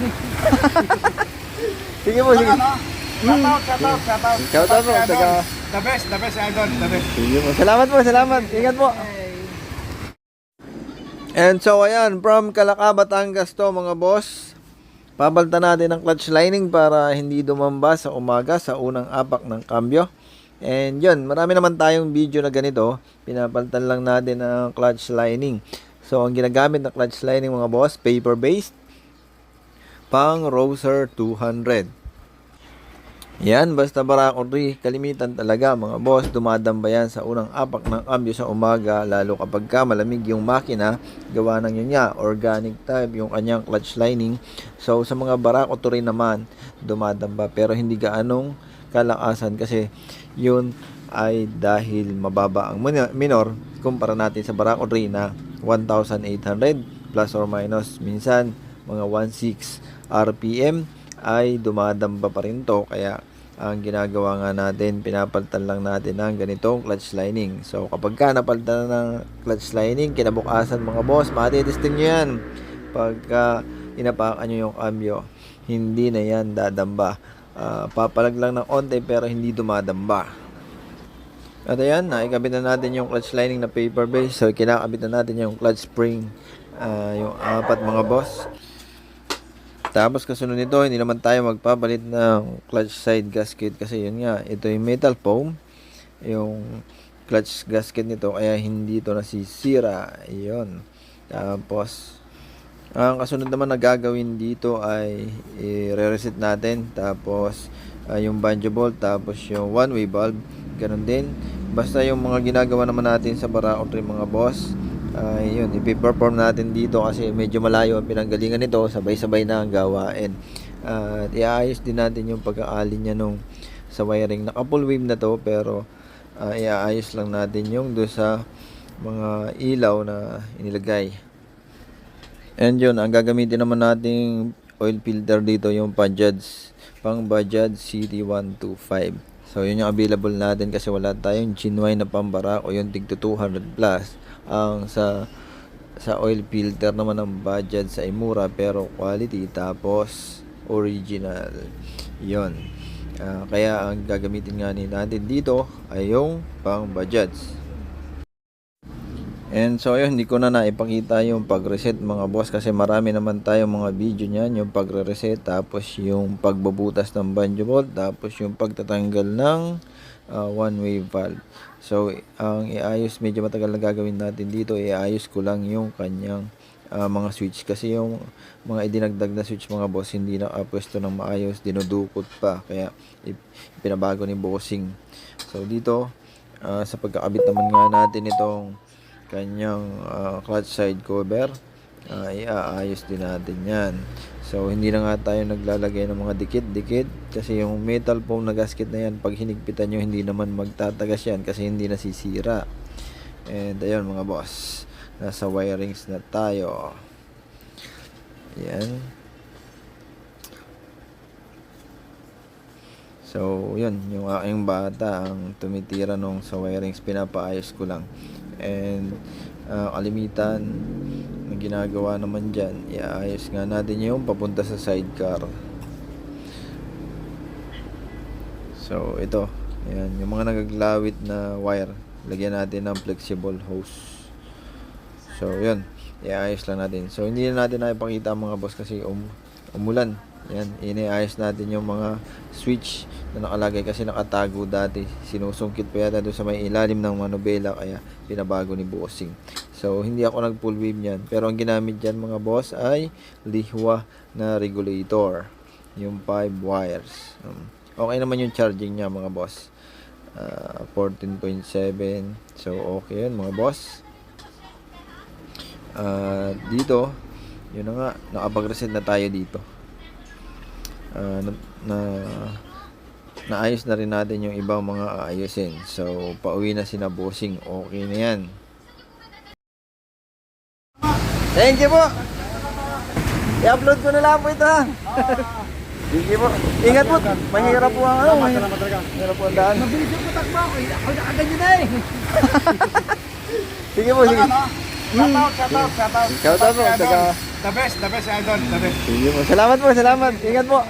Sige po, sige. Shout out, shout out, shout out. Shout out po, The best, the best idol, the best. Sige po. Salamat po, salamat. Ingat po. And so ayan, from Calaca, Batangas to mga boss. Pabalta natin ang clutch lining para hindi dumamba sa umaga sa unang apak ng kambyo. And yun, marami naman tayong video na ganito. Pinapalitan lang natin ang clutch lining. So ang ginagamit na clutch lining mga boss, paper based. Pang Roser 200. Yan, basta Barako 3, kalimitan talaga mga boss, dumadamba yan sa unang apak ng ambyo sa umaga, lalo kapag ka malamig yung makina, gawa ng yun niya, organic type, yung kanyang clutch lining. So, sa mga Barako 3 naman, dumadamba, pero hindi gaanong kalakasan kasi yun ay dahil mababa ang min- minor kumpara natin sa Barako 3 na 1,800 plus or minus minsan mga 1.6 RPM ay dumadamba pa rin to. Kaya ang ginagawa nga natin pinapalitan lang natin ng ganitong clutch lining. So kapag ka napalitan ng clutch lining kinabukasan mga boss matitesting nyo yan. Pagka inapakan nyo yung cambio hindi na yan dadamba. Ah, papalag lang ng onte pero hindi dumadamba. At ayan, naikabit na natin yung clutch lining na paper base. So, kinakabit na natin yung clutch spring, ah, yung apat mga boss. Tapos kasunod nito, hindi naman tayo magpapalit ng clutch side gasket kasi yun nga, ito yung metal foam, yung clutch gasket nito kaya hindi ito nasisira. Yun. Tapos, ang kasunod naman na gagawin dito ay i-reset natin. Tapos, ah, yung banjo bolt, tapos yung one-way bulb, ganun din. Basta yung mga ginagawa naman natin sa Barao 3 mga boss, ay yun, ipiperform natin dito kasi medyo malayo ang pinanggalingan nito, sabay-sabay na ang gawain. At iaayos din natin yung pagkaalin niya nung sa wiring. Naka full wave na to pero ah, iaayos lang natin yung do sa mga ilaw na inilagay. And yun, ang gagamitin naman nating oil filter dito yung Bajaj, pang Bajaj CT125. So yun yung available natin kasi wala tayong genuine na pambara o yung tig 200 plus. Ang sa sa oil filter naman ng Bajaj sa Imura pero quality tapos original. Yun. Ah, kaya ang gagamitin nga ni natin dito ay yung pang Bajaj. And so ayun, hindi ko na naipakita yung pag-reset mga boss kasi marami naman tayong mga video niyan, yung pagre-reset tapos yung pagbubutas ng banjo bolt tapos yung pagtatanggal ng ah, one-way valve. So ang iayos medyo matagal na gagawin natin dito, iayos ko lang yung kanyang ah, mga switch kasi yung mga idinagdag na switch mga boss hindi na pwesto ng maayos, dinudukot pa kaya pinabago ni bossing. So dito ah, sa pagkakabit naman nga natin itong kanyang ah, clutch side cover uh, iaayos din natin yan. So hindi na nga tayo naglalagay ng mga dikit-dikit kasi yung metal foam na gasket na yan pag hinigpitan nyo hindi naman magtatagas yan kasi hindi nasisira. And ayun mga boss nasa wirings na tayo. Yan. So, yun, yung aking bata ang tumitira nung sa wirings, pinapaayos ko lang. And, ah, kalimitan, na ginagawa naman dyan, iaayos nga natin yung papunta sa sidecar. So, ito, ayan, yung mga nagaglawit na wire, lagyan natin ng flexible hose. So, yun, iaayos lang natin. So, hindi na natin naipakita mga boss kasi um, umulan. Yan, iniayos natin yung mga switch na nakalagay kasi nakatago dati. Sinusungkit pa yata doon sa may ilalim ng manubela kaya pinabago ni bossing. So, hindi ako nag full wave niyan. Pero ang ginamit dyan mga boss ay lihwa na regulator. Yung 5 wires. Um, okay naman yung charging niya mga boss. Ah, 14.7. So, okay yun mga boss. Ah, dito, yun na nga, nakapag-reset na tayo dito. Ah, na, na naayos na rin natin yung ibang mga aayusin. So, pauwi na si na bossing. Okay na yan. Thank you po. I-upload ko na lang po ito. Sige po. Ingat po. Mahirap po ang ano. Mahirap, mahirap po ang daan. Mabilis yung patakbo ako, eh. ako nakaganyan na eh. Sige po, sige. Shout out, shout out, shout out. Shout out po. The best, the best, idol, the best. Sige po. Salamat po, salamat. Ingat po.